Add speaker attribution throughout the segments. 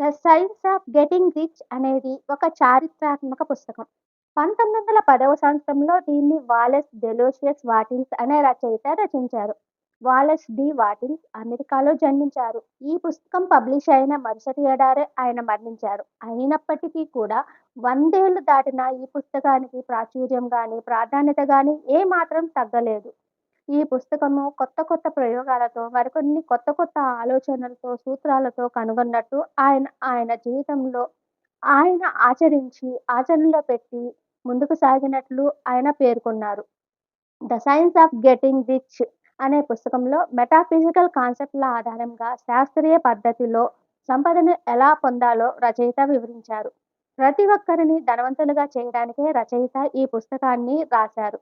Speaker 1: The science of getting rich అనేది ఒక చారిత్రాత్మక పుస్తకం. పంతొమ్మిది వందల పదవ సంవత్సరంలో దీన్ని వాలెస్ డెలోషియస్ వాటిన్స్ అనే రచయిత రచించారు. వాలెస్ డి వాటిన్స్ అమెరికాలో జన్మించారు. ఈ పుస్తకం పబ్లిష్ అయిన మరుసటి ఏడాదే ఆయన మరణించారు. అయినప్పటికీ కూడా వందేళ్ళు దాటిన ఈ పుస్తకానికి ప్రాచుర్యం కానీ ప్రాధాన్యత కానీ ఏమాత్రం తగ్గలేదు. ఈ పుస్తకము కొత్త కొత్త ప్రయోగాలతో, మరికొన్ని కొత్త కొత్త ఆలోచనలతో, సూత్రాలతో కనుగొన్నట్టు ఆయన ఆయన జీవితంలో ఆయన ఆచరించి, ఆచరణలో పెట్టి ముందుకు సాగినట్లు ఆయన పేర్కొన్నారు. 'The science of getting rich' అనే పుస్తకంలో మెటాఫిజికల్ కాన్సెప్ట్ల ఆధారంగా శాస్త్రీయ పద్ధతిలో సంపదను ఎలా పొందాలో రచయిత వివరించారు. ప్రతి ఒక్కరిని ధనవంతులుగా చేయడానికే రచయిత ఈ పుస్తకాన్ని రాశారు.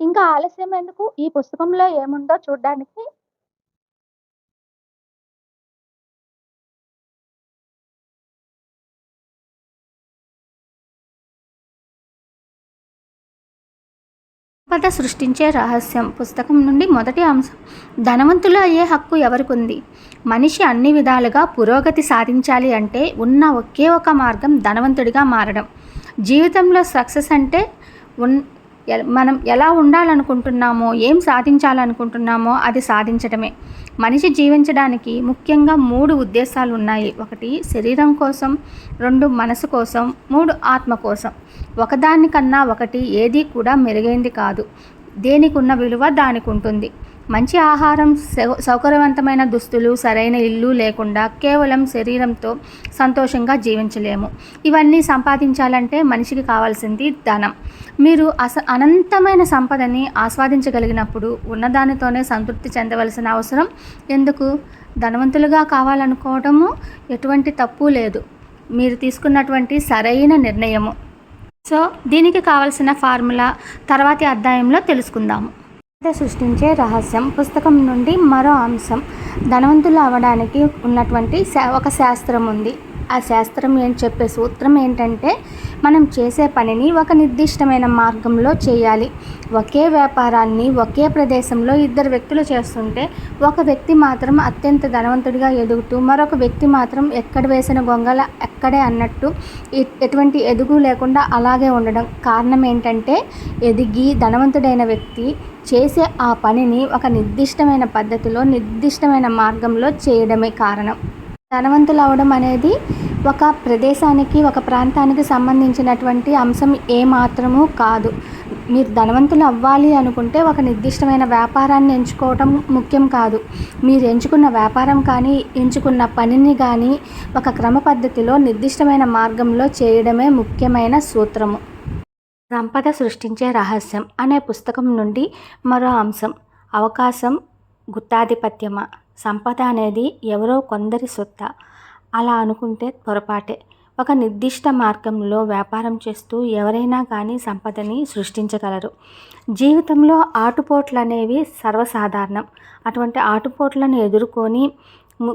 Speaker 1: ఇంకా ఆలస్యం ఎందుకు ఈ పుస్తకంలో ఏముందో చూడ్డానికి
Speaker 2: కథ సృష్టించే రహస్యం పుస్తకం నుండి మొదటి అంశం ధనవంతులు అయ్యే హక్కు ఎవరికుంది? మనిషి అన్ని విధాలుగా పురోగతి సాధించాలి అంటే ఉన్న ఒకే ఒక మార్గం ధనవంతుడిగా మారడం. జీవితంలో సక్సెస్ అంటే ఉన్ మనం ఎలా ఉండాలనుకుంటున్నామో, ఏం సాధించాలనుకుంటున్నామో అది సాధించడమే. మనిషి జీవించడానికి ముఖ్యంగా మూడు ఉద్దేశాలు ఉన్నాయి ఒకటి శరీరం కోసం, రెండు మనసు కోసం, మూడు ఆత్మ కోసం. ఒకదానికన్నా ఒకటి ఏది కూడా మెరుగైంది కాదు. దేనికున్న విలువ దానికుంటుంది. మంచి ఆహారం, సౌకర్యవంతమైన దుస్తులు, సరైన ఇల్లు లేకుండా కేవలం శరీరంతో సంతోషంగా జీవించలేము. ఇవన్నీ సంపాదించాలంటే మనిషికి కావాల్సింది ధనం. మీరు అస అనంతమైన సంపదని ఆస్వాదించగలిగినప్పుడు ఉన్నదానితోనే సంతృప్తి చెందవలసిన అవసరం ఎందుకు? ధనవంతులుగా కావాలనుకోవడము ఎటువంటి తప్పు లేదు. మీరు తీసుకున్నటువంటి సరైన నిర్ణయము. సో దీనికి కావలసిన ఫార్ములా తర్వాతి అధ్యాయంలో తెలుసుకుందాము. సృష్టించే రహస్యం పుస్తకం నుండి మరో అంశం ధనవంతులు అవ్వడానికి ఉన్నటువంటి ఒక శాస్త్రం ఉంది. ఆ శాస్త్రం ఏం చెప్పే సూత్రం ఏంటంటే మనం చేసే పనిని ఒక నిర్దిష్టమైన మార్గంలో చేయాలి. ఒకే వ్యాపారాన్ని ఒకే ప్రదేశంలో ఇద్దరు వ్యక్తులు చేస్తుంటే ఒక వ్యక్తి మాత్రం అత్యంత ధనవంతుడిగా ఎదుగుతూ, మరొక వ్యక్తి మాత్రం ఎక్కడ వేసిన గొంగళ ఎక్కడే అన్నట్టు ఎటువంటి ఎదుగు లేకుండా అలాగే ఉండడం. కారణం ఏంటంటే ఎదిగి ధనవంతుడైన వ్యక్తి చేసే ఆ పనిని ఒక నిర్దిష్టమైన పద్ధతిలో, నిర్దిష్టమైన మార్గంలో చేయడమే కారణం. ధనవంతులు అవడం అనేది ఒక ప్రదేశానికి, ఒక ప్రాంతానికి సంబంధించినటువంటి అంశం ఏ మాత్రము కాదు. మీరు ధనవంతులు అవ్వాలి అనుకుంటే ఒక నిర్దిష్టమైన వ్యాపారాన్ని ఎంచుకోవటం ముఖ్యం కాదు. మీరు ఎంచుకున్న వ్యాపారం కానీ, ఎంచుకున్న పనిని కానీ ఒక క్రమ పద్ధతిలో, నిర్దిష్టమైన మార్గంలో చేయడమే ముఖ్యమైన సూత్రము. సంపద సృష్టించే రహస్యం అనే పుస్తకం నుండి మరో అంశం అవకాశం గుత్తాధిపత్యమా? సంపద అనేది ఎవరో కొందరి సొత్త అలా అనుకుంటే పొరపాటే. ఒక నిర్దిష్ట మార్గంలో వ్యాపారం చేస్తూ ఎవరైనా కానీ సంపదని సృష్టించగలరు. జీవితంలో ఆటుపోట్లనేవి సర్వసాధారణం. అటువంటి ఆటుపోట్లను ఎదుర్కొని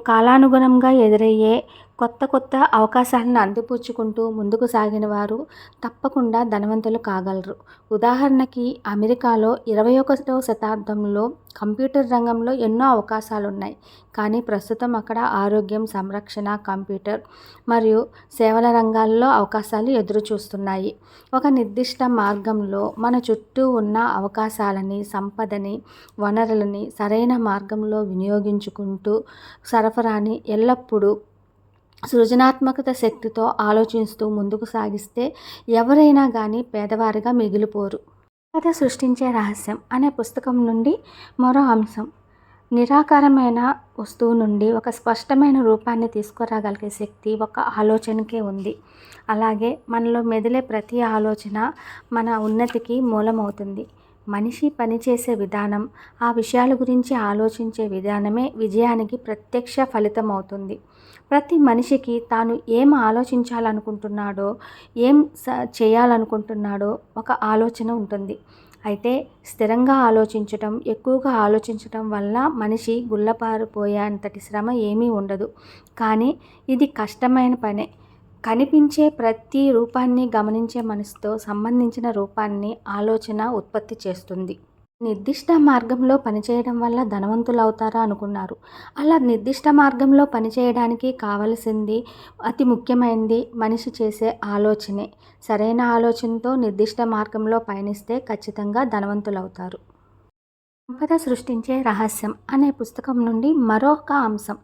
Speaker 2: కాలానుగుణంగా ఎదురయ్యే కొత్త కొత్త అవకాశాలను అందిపుచ్చుకుంటూ ముందుకు సాగిన వారు తప్పకుండా ధనవంతులు కాగలరు. ఉదాహరణకి అమెరికాలో ఇరవై ఒకటవ శతాబ్దంలో కంప్యూటర్ రంగంలో ఎన్నో అవకాశాలున్నాయి. కానీ ప్రస్తుతం అక్కడ ఆరోగ్యం, సంరక్షణ, కంప్యూటర్ మరియు సేవల రంగాల్లో అవకాశాలు ఎదురుచూస్తున్నాయి. ఒక నిర్దిష్ట మార్గంలో మన చుట్టూ ఉన్న అవకాశాలని, సంపదని, వనరులని సరైన మార్గంలో వినియోగించుకుంటూ సరఫరాని ఎల్లప్పుడూ సృజనాత్మకత శక్తితో ఆలోచిస్తూ ముందుకు సాగిస్తే ఎవరైనా కానీ పేదవారిగా మిగిలిపోరు. కథ సృష్టించే రహస్యం అనే పుస్తకం నుండి మరో అంశం నిరాకారమైన వస్తువు నుండి ఒక స్పష్టమైన రూపాన్ని తీసుకురాగలిగే శక్తి ఒక ఆలోచనకే ఉంది. అలాగే మనలో మెదిలే ప్రతి ఆలోచన మన ఉన్నతికి మూలమవుతుంది. మనిషి పనిచేసే విధానం, ఆ విషయాల గురించి ఆలోచించే విధానమే విజయానికి ప్రత్యక్ష ఫలితం అవుతుంది ప్రతి మనిషికి తాను ఏం ఆలోచించాలనుకుంటున్నాడో, ఏం చేయాలనుకుంటున్నాడో ఒక ఆలోచన ఉంటుంది. అయితే స్థిరంగా ఆలోచించటం, ఎక్కువగా ఆలోచించటం వల్ల మనిషి గుల్లబారిపోయేంతటి శ్రమ ఏమీ ఉండదు. కానీ ఇది కష్టమైన పనే. కనిపించే ప్రతి రూపాన్ని గమనించే మనసుతో సంబంధించిన రూపాన్ని ఆలోచన ఉత్పత్తి చేస్తుంది. నిర్దిష్ట మార్గంలో పనిచేయడం వల్ల ధనవంతులు అవుతారా అనుకున్నారు. అలా నిర్దిష్ట మార్గంలో పనిచేయడానికి కావలసింది అతి ముఖ్యమైనది మనిషి చేసే ఆలోచనే. సరైన ఆలోచనతో నిర్దిష్ట మార్గంలో పయనిస్తే ఖచ్చితంగా ధనవంతులు అవుతారు సంపద సృష్టించే రహస్యం అనే పుస్తకం నుండి మరొక అంశం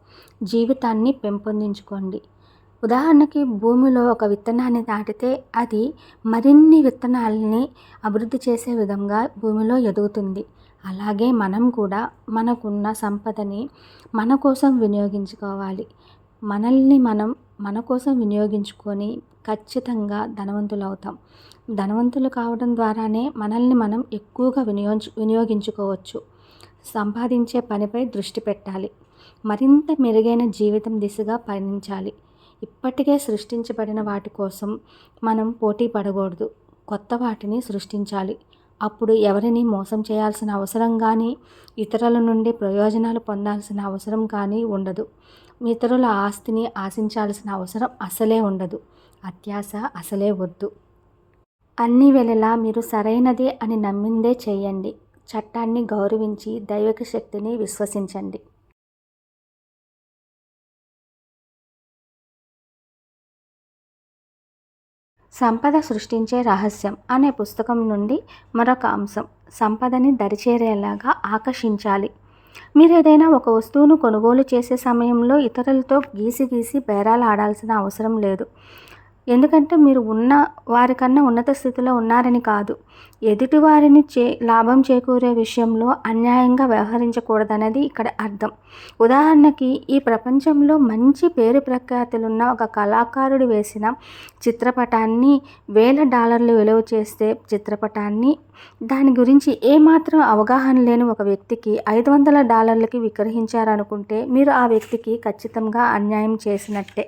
Speaker 2: జీవితాన్ని పెంపొందించుకోండి. ఉదాహరణకి భూమిలో ఒక విత్తనాన్ని నాటితే అది మరిన్ని విత్తనాలని అభివృద్ధి చేసే విధంగా భూమిలో ఎదుగుతుంది. అలాగే మనం కూడా మనకున్న సంపదని మన కోసం వినియోగించుకోవాలి. మనల్ని మనం మన కోసం వినియోగించుకొని ఖచ్చితంగా ధనవంతులు అవుతాం ధనవంతులు కావడం ద్వారానే మనల్ని మనం ఎక్కువగా వినియోగించు వినియోగించుకోవచ్చు. సంపాదించే పనిపై దృష్టి పెట్టాలి. మరింత మెరుగైన జీవితం దిశగా పయనించాలి. ఇప్పటికే సృష్టించబడిన వాటి కోసం మనం పోటీ పడకూడదు. కొత్త వాటిని సృష్టించాలి. అప్పుడు ఎవరిని మోసం చేయాల్సిన అవసరం కానీ ఇతరుల నుండి ప్రయోజనాలు పొందాల్సిన అవసరం కానీ ఉండదు. ఇతరుల ఆస్తిని ఆశించాల్సిన అవసరం అసలే ఉండదు. అత్యాశ అసలే వద్దు. అన్ని వేళలా మీరు సరైనదే అని నమ్మిందే చేయండి. చట్టాన్ని గౌరవించి దైవిక శక్తిని విశ్వసించండి. సంపద సృష్టించే రహస్యం అనే పుస్తకం నుండి మరొక అంశం. సంపదని దరిచేరేలాగా ఆకర్షించాలి. మీరు ఏదైనా ఒక వస్తువును కొనుగోలు చేసే సమయంలో ఇతరులతో గీసి గీసి బేరాలు ఆడాల్సిన అవసరం లేదు. ఎందుకంటే మీరు ఉన్న వారికన్నా ఉన్నత స్థితిలో ఉన్నారని కాదు. ఎదుటి వారిని చే లాభం చేకూరే విషయంలో అన్యాయంగా వ్యవహరించకూడదనేది ఇక్కడ అర్థం. ఉదాహరణకి ఈ ప్రపంచంలో మంచి పేరు ప్రఖ్యాతులున్న ఒక కళాకారుడు వేసిన చిత్రపటాన్ని వేల డాలర్లు విలువ చేస్తే చిత్రపటాన్ని దాని గురించి ఏమాత్రం అవగాహన లేని ఒక వ్యక్తికి ఐదు వందల డాలర్లకి విక్రహించారనుకుంటే మీరు ఆ వ్యక్తికి ఖచ్చితంగా అన్యాయం చేసినట్టే.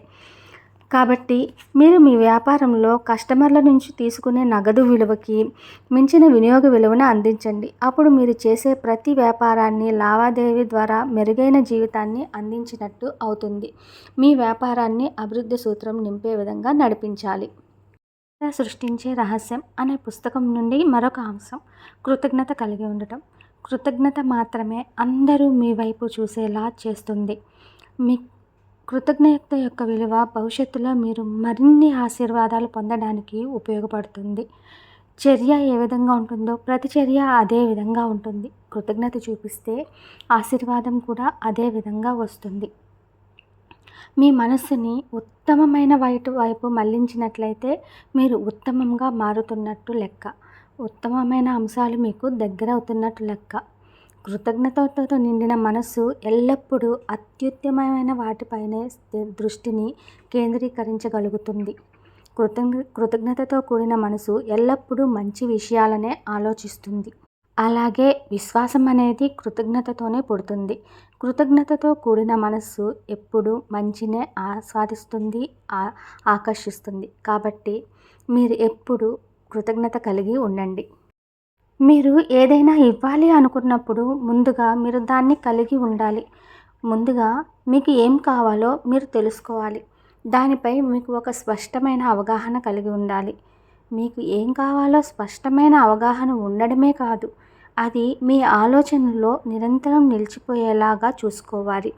Speaker 2: కాబట్టి మీరు మీ వ్యాపారంలో కస్టమర్ల నుంచి తీసుకునే నగదు విలువకి మించిన వినియోగ విలువను అందించండి. అప్పుడు మీరు చేసే ప్రతి వ్యాపారాన్ని లావాదేవీ ద్వారా మెరుగైన జీవితాన్ని అందించినట్టు అవుతుంది. మీ వ్యాపారాన్ని అభివృద్ధి సూత్రం నింపే విధంగా నడిపించాలి. సృష్టించే రహస్యం అనే పుస్తకం నుండి మరొక అంశం కృతజ్ఞత కలిగి ఉండటం. కృతజ్ఞత మాత్రమే అందరూ మీ వైపు చూసేలా చేస్తుంది. మీ కృతజ్ఞత యొక్క విలువ భవిష్యత్తులో మీరు మరిన్ని ఆశీర్వాదాలు పొందడానికి ఉపయోగపడుతుంది. చర్య ఏ విధంగా ఉంటుందో ప్రతి చర్య అదే విధంగా ఉంటుంది. కృతజ్ఞత చూపిస్తే ఆశీర్వాదం కూడా అదే విధంగా వస్తుంది. మీ మనస్సుని ఉత్తమమైన వైపు వైపు మళ్ళించినట్లయితే మీరు ఉత్తమంగా మారుతున్నట్టు లెక్క. ఉత్తమమైన అంశాలు మీకు దగ్గర అవుతున్నట్టు లెక్క. కృతజ్ఞతతో నిండిన మనసు ఎల్లప్పుడూ అత్యుత్తమమైన వాటిపైనే దృష్టిని కేంద్రీకరించగలుగుతుంది. కృతజ్ఞ కృతజ్ఞతతో కూడిన మనసు ఎల్లప్పుడూ మంచి విషయాలనే ఆలోచిస్తుంది. అలాగే విశ్వాసం అనేది కృతజ్ఞతతోనే పుడుతుంది. కృతజ్ఞతతో కూడిన మనస్సు ఎప్పుడు మంచినే ఆస్వాదిస్తుంది ఆకర్షిస్తుంది. కాబట్టి మీరు ఎప్పుడు కృతజ్ఞత కలిగి ఉండండి. మీరు ఏదైనా ఇవ్వాలి అనుకున్నప్పుడు ముందుగా మీరు దాన్ని కలిగి ఉండాలి. ముందుగా మీకు ఏం కావాలో మీరు తెలుసుకోవాలి. దానిపై మీకు ఒక స్పష్టమైన అవగాహన కలిగి ఉండాలి. మీకు ఏం కావాలో స్పష్టమైన అవగాహన ఉండడమే కాదు. అది మీ ఆలోచనలో నిరంతరం నిలిచిపోయేలాగా చూసుకోవాలి.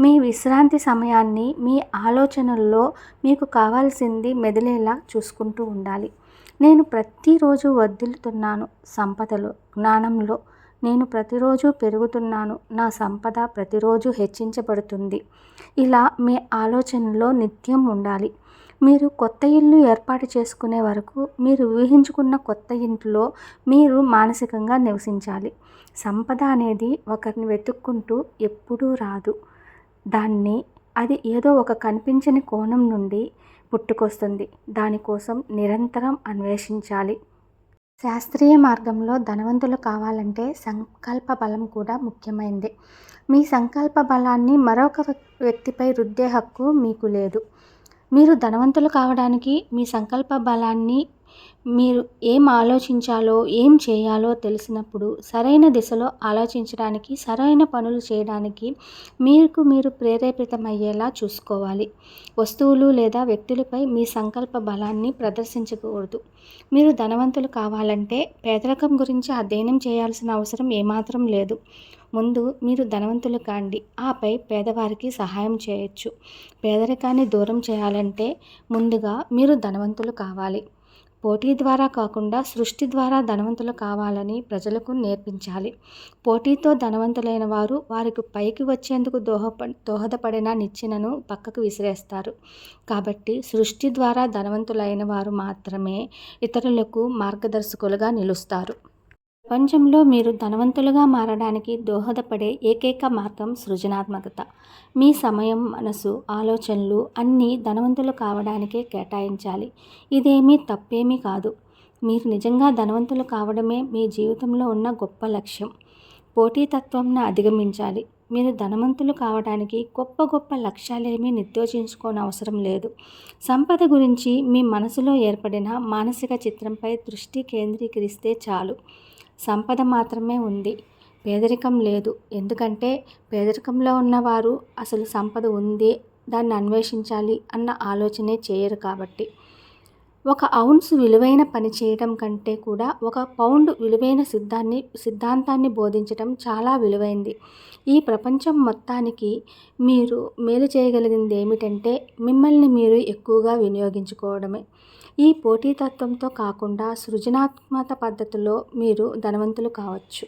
Speaker 2: మీ విశ్రాంతి సమయాన్ని మీ ఆలోచనల్లో మీకు కావాల్సింది మెదిలేలా చూసుకుంటూ ఉండాలి. నేను ప్రతిరోజు వదులుతున్నాను సంపదలో జ్ఞానంలో. నేను ప్రతిరోజు పెరుగుతున్నాను నా సంపద ప్రతిరోజు హెచ్చించబడుతుంది. ఇలా మీ ఆలోచనలో నిత్యం ఉండాలి. మీరు కొత్త ఇల్లు ఏర్పాటు చేసుకునే వరకు మీరు ఊహించుకున్న కొత్త ఇంట్లో మీరు మానసికంగా నివసించాలి. సంపద అనేది ఒకరిని వెతుక్కుంటూ ఎప్పుడూ రాదు. దాన్ని అది ఏదో ఒక కనిపించని కోణం నుండి పుట్టుకొస్తుంది. దానికోసం నిరంతరం అన్వేషించాలి. శాస్త్రీయ మార్గంలో ధనవంతులు కావాలంటే సంకల్ప బలం కూడా ముఖ్యమైనది మీ సంకల్ప బలాన్ని మరొక వ్యక్తిపై రుద్దే హక్కు మీకు లేదు. మీరు ధనవంతులు కావడానికి మీ సంకల్ప బలాన్ని మీరు ఏం ఆలోచించాలో ఏం చేయాలో తెలిసినప్పుడు సరైన దిశలో ఆలోచించడానికి సరైన పనులు చేయడానికి మీకు మీరు ప్రేరేపితమయ్యేలా చూసుకోవాలి. వస్తువులు లేదా వ్యక్తులపై మీ సంకల్ప బలాన్ని ప్రదర్శించకూడదు. మీరు ధనవంతులు కావాలంటే పేదరికం గురించి అధ్యయనం చేయాల్సిన అవసరం ఏమాత్రం లేదు. ముందు మీరు ధనవంతులు కాండి. ఆపై పేదవారికి సహాయం చేయొచ్చు. పేదరికాన్ని దూరం చేయాలంటే ముందుగా మీరు ధనవంతులు కావాలి. పోటీ ద్వారా కాకుండా సృష్టి ద్వారా ధనవంతులు కావాలని ప్రజలకు నేర్పించాలి. పోటీతో ధనవంతులైన వారు వారికి పైకి వచ్చేందుకు దోహప దోహదపడిన నిచ్చెనను పక్కకు విసిరేస్తారు. కాబట్టి సృష్టి ద్వారా ధనవంతులైన వారు మాత్రమే ఇతరులకు మార్గదర్శకులుగా నిలుస్తారు. ప్రపంచంలో మీరు ధనవంతులుగా మారడానికి దోహదపడే ఏకైక మార్గం సృజనాత్మకత. మీ సమయం మనసు ఆలోచనలు అన్నీ ధనవంతులు కావడానికే కేటాయించాలి. ఇదేమీ తప్పేమీ కాదు. మీరు నిజంగా ధనవంతులు కావడమే మీ జీవితంలో ఉన్న గొప్ప లక్ష్యం. పోటీతత్వంను అధిగమించాలి. మీరు ధనవంతులు కావడానికి గొప్ప గొప్ప లక్ష్యాలేమీ నిర్దేశించుకోని అవసరం లేదు. సంపద గురించి మీ మనసులో ఏర్పడిన మానసిక చిత్రంపై దృష్టి కేంద్రీకరిస్తే చాలు. సంపద మాత్రమే ఉంది. పేదరికం లేదు. ఎందుకంటే పేదరికంలో ఉన్నవారు అసలు సంపద ఉంది దాన్ని అన్వేషించాలి అన్న ఆలోచనే చేయరు కాబట్టి. ఒక ఔన్స్ విలువైన పని చేయడం కంటే కూడా ఒక పౌండ్ విలువైన సిద్ధాన్ని సిద్ధాంతాన్ని బోధించడం చాలా విలువైంది. ఈ ప్రపంచం మొత్తానికి మీరు మేలు చేయగలిగింది ఏమిటంటే మిమ్మల్ని మీరు ఎక్కువగా వినియోగించుకోవడమే. ఈ పోటీతత్వంతో కాకుండా సృజనాత్మక పద్ధతిలో మీరు ధనవంతులు కావచ్చు.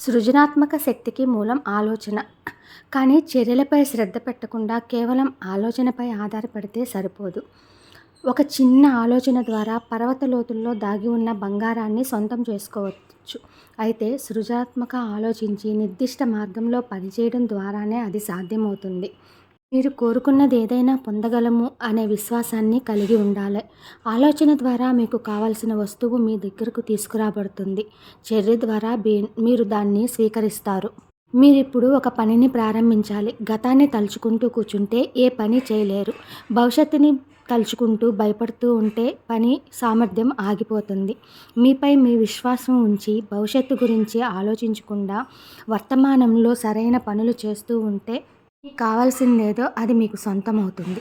Speaker 2: సృజనాత్మక శక్తికి మూలం ఆలోచన. కానీ చర్యలపై శ్రద్ధ పెట్టకుండా కేవలం ఆలోచనపై ఆధారపడితే సరిపోదు. ఒక చిన్న ఆలోచన ద్వారా పర్వత లోతుల్లో దాగి ఉన్న బంగారాన్ని సొంతం చేసుకోవచ్చు. అయితే సృజనాత్మక ఆలోచించి నిర్దిష్ట మార్గంలో పనిచేయడం ద్వారానే అది సాధ్యమవుతుంది. మీరు కోరుకున్నది ఏదైనా పొందగలము అనే విశ్వాసాన్ని కలిగి ఉండాలి. ఆలోచన ద్వారా మీకు కావలసిన వస్తువు మీ దగ్గరకు తీసుకురాబడుతుంది. చర్య ద్వారా మీరు దాన్ని స్వీకరిస్తారు. మీరు ఇప్పుడు ఒక పనిని ప్రారంభించాలి. గతాన్ని తలుచుకుంటూ కూర్చుంటే ఏ పని చేయలేరు. భవిష్యత్తుని తలుచుకుంటూ భయపడుతూ ఉంటే పని సామర్థ్యం ఆగిపోతుంది. మీపై మీ విశ్వాసం ఉంచి భవిష్యత్తు గురించి ఆలోచించకుండా వర్తమానంలో సరైన పనులు చేస్తూ ఉంటే మీకు కావాల్సిందేదో అది మీకు సొంతం అవుతుంది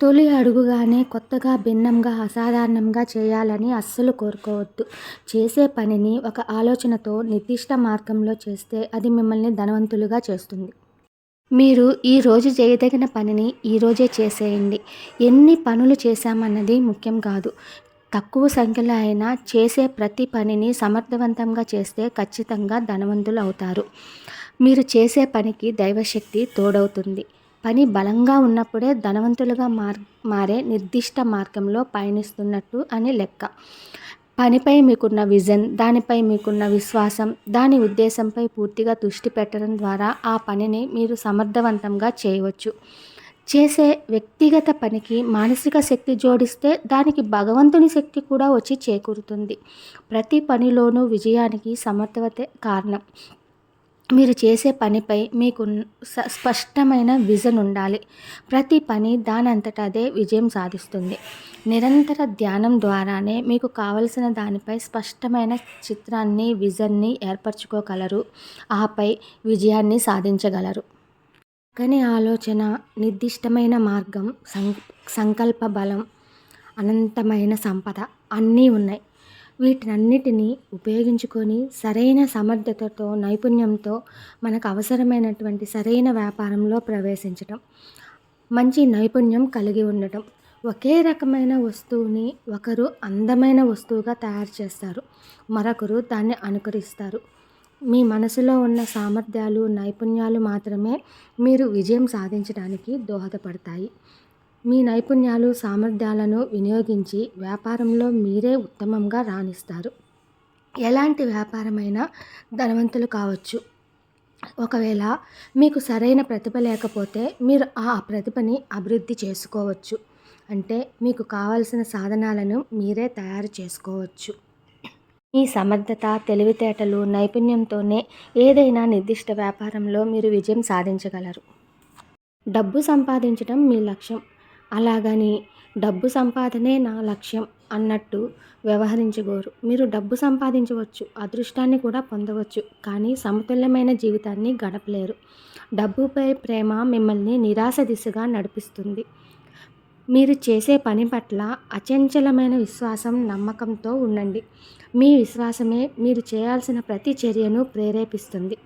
Speaker 2: తొలి అడుగుగానే కొత్తగా భిన్నంగా అసాధారణంగా చేయాలని అస్సలు కోరుకోవద్దు. చేసే పనిని ఒక ఆలోచనతో నిర్దిష్ట మార్గంలో చేస్తే అది మిమ్మల్ని ధనవంతులుగా చేస్తుంది. మీరు ఈ రోజు చేయదగిన పనిని ఈరోజే చేసేయండి. ఎన్ని పనులు చేశామన్నది ముఖ్యం కాదు. తక్కువ సంఖ్యలో అయినా చేసే ప్రతి పనిని సమర్థవంతంగా చేస్తే ఖచ్చితంగా ధనవంతులు అవుతారు. మీరు చేసే పనికి దైవశక్తి తోడవుతుంది. పని బలంగా ఉన్నప్పుడే ధనవంతులుగా మార్ మారే నిర్దిష్ట మార్గంలో పయనిస్తున్నట్టు అని లెక్క. పనిపై మీకున్న విజన్ దానిపై మీకున్న విశ్వాసం దాని ఉద్దేశంపై పూర్తిగా దృష్టి పెట్టడం ద్వారా ఆ పనిని మీరు సమర్థవంతంగా చేయవచ్చు. చేసే వ్యక్తిగత పనికి మానసిక శక్తి జోడిస్తే దానికి భగవంతుని శక్తి కూడా వచ్చి చేకూరుతుంది. ప్రతి పనిలోనూ విజయానికి సమర్థవతే కారణం. మీరు చేసే పనిపై మీకు స- స్పష్టమైన విజన్ ఉండాలి. ప్రతి పని దానంతట అదే విజయం సాధిస్తుంది. నిరంతర ధ్యానం ద్వారానే మీకు కావలసిన దానిపై స్పష్టమైన చిత్రాన్ని విజన్ని ఏర్పరచుకోగలరు. ఆపై విజయాన్ని సాధించగలరు. కానీ ఆలోచన నిర్దిష్టమైన మార్గం సం సంకల్ప బలం అనంతమైన సంపద అన్నీ ఉన్నాయి. వీటన్నిటిని ఉపయోగించుకొని సరైన సమర్థతతో నైపుణ్యంతో మనకు అవసరమైనటువంటి సరైన వ్యాపారంలో ప్రవేశించటం మంచి నైపుణ్యం కలిగి ఉండటం. ఒకే రకమైన వస్తువుని ఒకరు అందమైన వస్తువుగా తయారు చేస్తారు. మరొకరు దాన్ని అనుకరిస్తారు. మీ మనసులో ఉన్న సామర్థ్యాలు నైపుణ్యాలు మాత్రమే మీరు విజయం సాధించడానికి దోహదపడతాయి. మీ నైపుణ్యాలు సామర్థ్యాలను వినియోగించి వ్యాపారంలో మీరే ఉత్తమంగా రాణిస్తారు. ఎలాంటి వ్యాపారమైనా ధనవంతులు కావచ్చు. ఒకవేళ మీకు సరైన ప్రతిభ లేకపోతే మీరు ఆ ప్రతిభని అభివృద్ధి చేసుకోవచ్చు. అంటే మీకు కావలసిన సాధనాలను మీరే తయారు చేసుకోవచ్చు. మీ సమర్థత తెలివితేటలు నైపుణ్యంతోనే ఏదైనా నిర్దిష్ట వ్యాపారంలో మీరు విజయం సాధించగలరు. డబ్బు సంపాదించడం మీ లక్ష్యం. అలాగని డబ్బు సంపాదనే నా లక్ష్యం అన్నట్టు వ్యవహరించుకోరు మీరు డబ్బు సంపాదించవచ్చు అదృష్టాన్ని కూడా పొందవచ్చు కానీ సమతుల్యమైన జీవితాన్ని గడపలేరు. డబ్బుపై ప్రేమ మిమ్మల్ని నిరాశ దిశగా నడిపిస్తుంది. మీరు చేసే పని పట్ల అచంచలమైన విశ్వాసం నమ్మకంతో ఉండండి. మీ విశ్వాసమే మీరు చేయాల్సిన ప్రతి చర్యను ప్రేరేపిస్తుంది.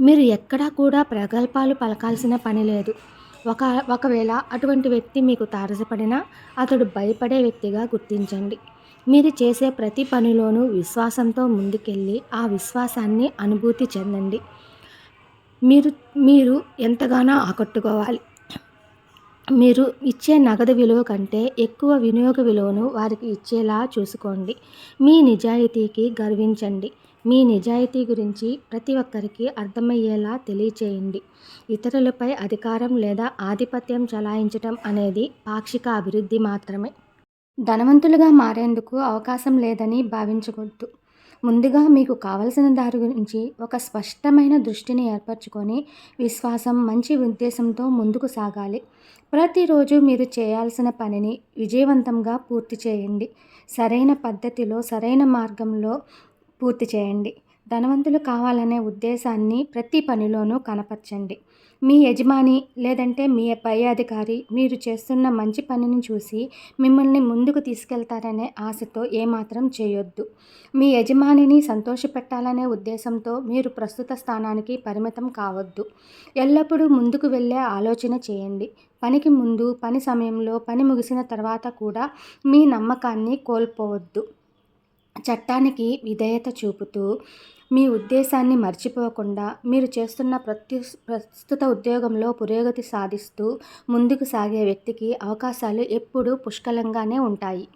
Speaker 2: మీరు ఎక్కడా కూడా ప్రగల్భాలు పలకాల్సిన పని లేదు. ఒక ఒకవేళ అటువంటి వ్యక్తి మీకు తారసపడినా అతడు భయపడే వ్యక్తిగా గుర్తించండి. మీరు చేసే ప్రతి పనిలోనూ విశ్వాసంతో ముందుకెళ్ళి ఆ విశ్వాసాన్ని అనుభూతి చెందండి. మీరు మీరు ఎంతగానో ఆకట్టుకోవాలి. మీరు ఇచ్చే నగదు విలువ కంటే ఎక్కువ వినియోగ విలువను వారికి ఇచ్చేలా చూసుకోండి. మీ నిజాయితీకి గర్వించండి. మీ నిజాయితీ గురించి ప్రతి ఒక్కరికి అర్థమయ్యేలా తెలియచేయండి. ఇతరులపై అధికారం లేదా ఆధిపత్యం చలాయించటం అనేది పాక్షిక అభివృద్ధి మాత్రమే. ధనవంతులుగా మారేందుకు అవకాశం లేదని భావించకూడదు. ముందుగా మీకు కావలసిన దారి గురించి ఒక స్పష్టమైన దృష్టిని ఏర్పరచుకొని విశ్వాసం మంచి ఉద్దేశంతో ముందుకు సాగాలి. ప్రతిరోజు మీరు చేయాల్సిన పనిని విజయవంతంగా పూర్తి చేయండి. సరైన పద్ధతిలో సరైన మార్గంలో పూర్తి చేయండి. ధనవంతులు కావాలనే ఉద్దేశాన్ని ప్రతి పనిలోనూ కనపరచండి. మీ యజమాని లేదంటే మీ పై అధికారి మీరు చేస్తున్న మంచి పనిని చూసి మిమ్మల్ని ముందుకు తీసుకెళ్తారనే ఆశతో ఏమాత్రం చేయొద్దు. మీ యజమానిని సంతోషపెట్టాలనే ఉద్దేశంతో మీరు ప్రస్తుత స్థానానికి పరిమితం కావద్దు. ఎల్లప్పుడూ ముందుకు వెళ్ళే ఆలోచన చేయండి. పనికి ముందు పని సమయంలో పని ముగిసిన తర్వాత కూడా మీ నమ్మకాన్ని కోల్పోవద్దు. చట్టానికి విధేయత చూపుతూ మీ ఉద్దేశాన్ని మర్చిపోకుండా మీరు చేస్తున్న ప్రతి ప్రస్తుత ఉద్యోగంలో పురోగతి సాధిస్తూ ముందుకు సాగే వ్యక్తికి అవకాశాలు ఎప్పుడూ పుష్కలంగానే ఉంటాయి.